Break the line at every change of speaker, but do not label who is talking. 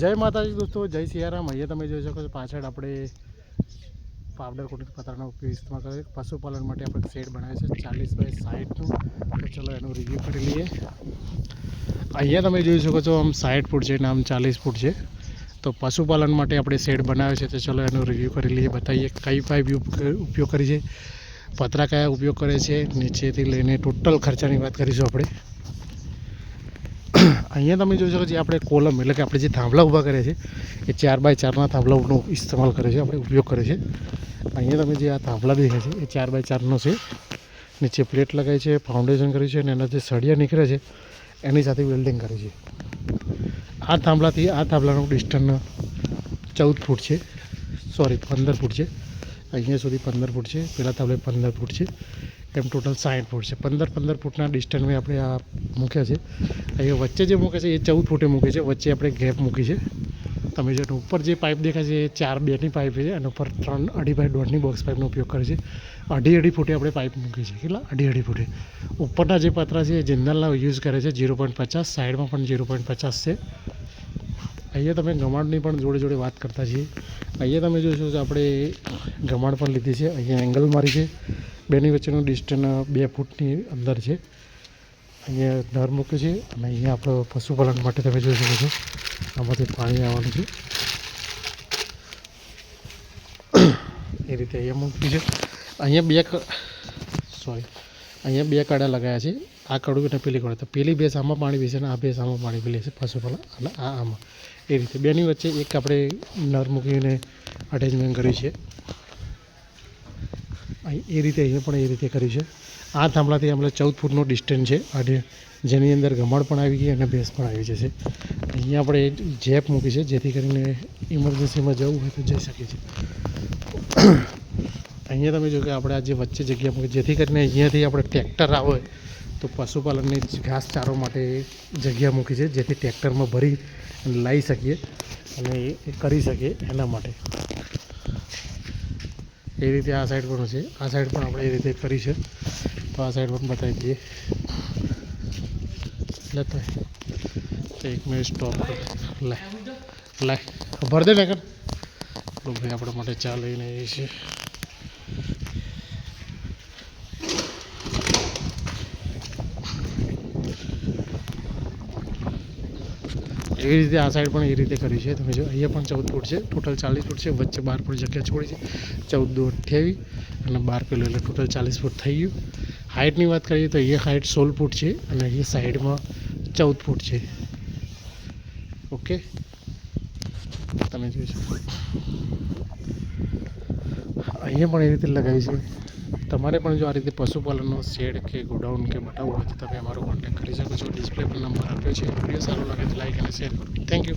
જય માતાજી દોસ્તો, જય સિયારામ. અહીંયા તમે જોઈ શકો છો પાછળ આપણે પાવડર કોટિંગ પતરાનો ઉપયોગ ઇસ્તેમાલ કરે પશુપાલન માટે આપણે શેડ બનાવે છે ચાલીસ બાય સાઠનું તો ચલો એનું રિવ્યૂ કરી લઈએ. અહીંયા તમે જોઈ શકો છો આમ સાઠ ફૂટ છે ને આમ ચાલીસ ફૂટ છે. તો પશુપાલન માટે આપણે શેડ બનાવ્યો છે તો ચલો એનું રિવ્યૂ કરી લઈએ. બતાવીએ કઈ પાઇપ ઉપયોગ કરી છે, પતરા કયા ઉપયોગ કરે છે, નીચેથી લઈને ટોટલ ખર્ચાની વાત કરીશું આપણે. અહીંયા તમે જોઈ શકો છો આપણે કોલમ, એટલે કે આપણે જે થાંભલા ઊભા કરે છે, એ ચાર બાય ચારના થાંભલાઓનો ઇસ્તેમાલ કરે છે, આપણે ઉપયોગ કરે છે. અહીંયા તમે જે આ થાંભલા દેખાય છે, એ ચાર બાય ચારનો છે. નીચે પ્લેટ લગાવી છે, ફાઉન્ડેશન કર્યું છે અને એના જે સળિયા નીકળે છે, એની સાથે વેલ્ડિંગ કરી છે. આ થાંભલાથી આ થાંભલાનું ડિસ્ટન્સ ચૌદ ફૂટ છે. સોરી, પંદર ફૂટ છે. અહીંયા સુધી પંદર ફૂટ છે. પહેલાં થાંભલે પંદર ફૂટ છે. એમ ટોટલ સાઠ ફૂટ છે. પંદર પંદર ફૂટના ડિસ્ટન્સમાં આપણે આ મૂક્યા છે. અહીંયા વચ્ચે જે મૂકે છે એ ચૌદ ફૂટે મૂકે છે. વચ્ચે આપણે ગેપ મૂકી છે. તમે જો ઉપર જે પાઇપ દેખાય છે એ ચાર બેની પાઇપ છે અને ઉપર ત્રણ અઢી બાય દોઢની બોક્સ પાઇપનો ઉપયોગ કરે છે. અઢી અઢી ફૂટે આપણે પાઇપ મૂકી છે કેટલા? અઢી અઢી ફૂટે. ઉપરના જે પતરા છે એ જિંદલના યુઝ કરે છે. ઝીરો પોઈન્ટ પચાસ, સાઈડમાં પણ ઝીરો પોઈન્ટ પચાસ છે. અહીંયા તમે ગમાડની પણ જોડે જોડે વાત કરતા છીએ. અહીંયા તમે જોશો કે આપણે ગમાડ પણ લીધી છે. અહીંયા એંગલ મારી છે. બેની વચ્ચેનું ડિસ્ટન્સ બે ફૂટની અંદર છે. અહીંયા નર મૂક્યું છે અને અહીંયા આપણો પશુપાલન માટે તમે જોઈ શકો છો. આમાંથી પાણી આવવાનું છે. એ રીતે અહીંયા મૂક્યું છે. અહીંયા બે સોરી અહીંયા બે કાડા લગાવ્યા છે. આ કડું અને પેલી કડું. તો પેલી ભેંસ આમાં પાણી પીશે અને આ ભેંસ આમાં પાણી પી લેશે પશુપાલન. અને આ આમાં. એ રીતે બેની વચ્ચે એક આપણે નર મૂકીને અટેચમેન્ટ કર્યું છે. એ રીતે અહીંયા પણ એ રીતે કર્યું છે. આ થાંભલાથી આપણે ચૌદ ફૂટનો ડિસ્ટન્સ છે. અને જેની અંદર ગમાડ પણ આવી ગઈ અને ભેંસ પણ આવી જશે. અહીંયા આપણે જેપ મૂકી છે, જેથી કરીને ઇમરજન્સીમાં જવું હોય તો જઈ શકીએ છીએ. અહીંયા તમે જો કે આપણે આજે વચ્ચે જગ્યા મૂકી જેથી કરીને અહીંયાથી આપણે ટ્રેક્ટર આવે તો પશુપાલનની ઘાસચારો માટે જગ્યા મૂકી છે, જેથી ટ્રેક્ટરમાં ભરી લઈ શકીએ અને એ કરી શકીએ એના માટે. એ રીતે આ સાઈડ પણ છે આ સાઈડ પણ આપણે એ રીતે કરી છે. તો આ સાઈડ પણ બતાવી દઈએ. લેતો તો. એક મિનિટ સ્ટોપ લે. લે. ભર દે ભાઈ આપણા માટે ચા લઈને આવીએ છીએ. એવી રીતે આ સાઈડ પણ એ રીતે કરી છે. તમે જો અહીંયા પણ ચૌદ ફૂટ છે. ટોટલ ચાલીસ ફૂટ છે. વચ્ચે બાર ફૂટ જગ્યા છોડી છે. ચૌદ દો અઠ્યાવીસ અને બાર પેલું એટલે ટોટલ ચાલીસ ફૂટ થઈ ગયું. હાઇટની વાત કરીએ તો અહીંયા હાઇટ સોળ ફૂટ છે અને અહીંયા સાઈડમાં ચૌદ ફૂટ છે. ઓકે તમે જોઈ શકો. અહીંયા પણ એ રીતે લગાવી છે. તમારે પણ જો આ રીતે પશુપાલનનો શેડ કે ગોડાઉન કે બનાવવું હોય તો તમે અમારો કોન્ટેક્ટ કરી શકો છો. ડિસ્પ્લે પર નંબર આપ્યો છે. વીડિયો સારો લાગે તો લાઈક અને શેર કરો. Thank you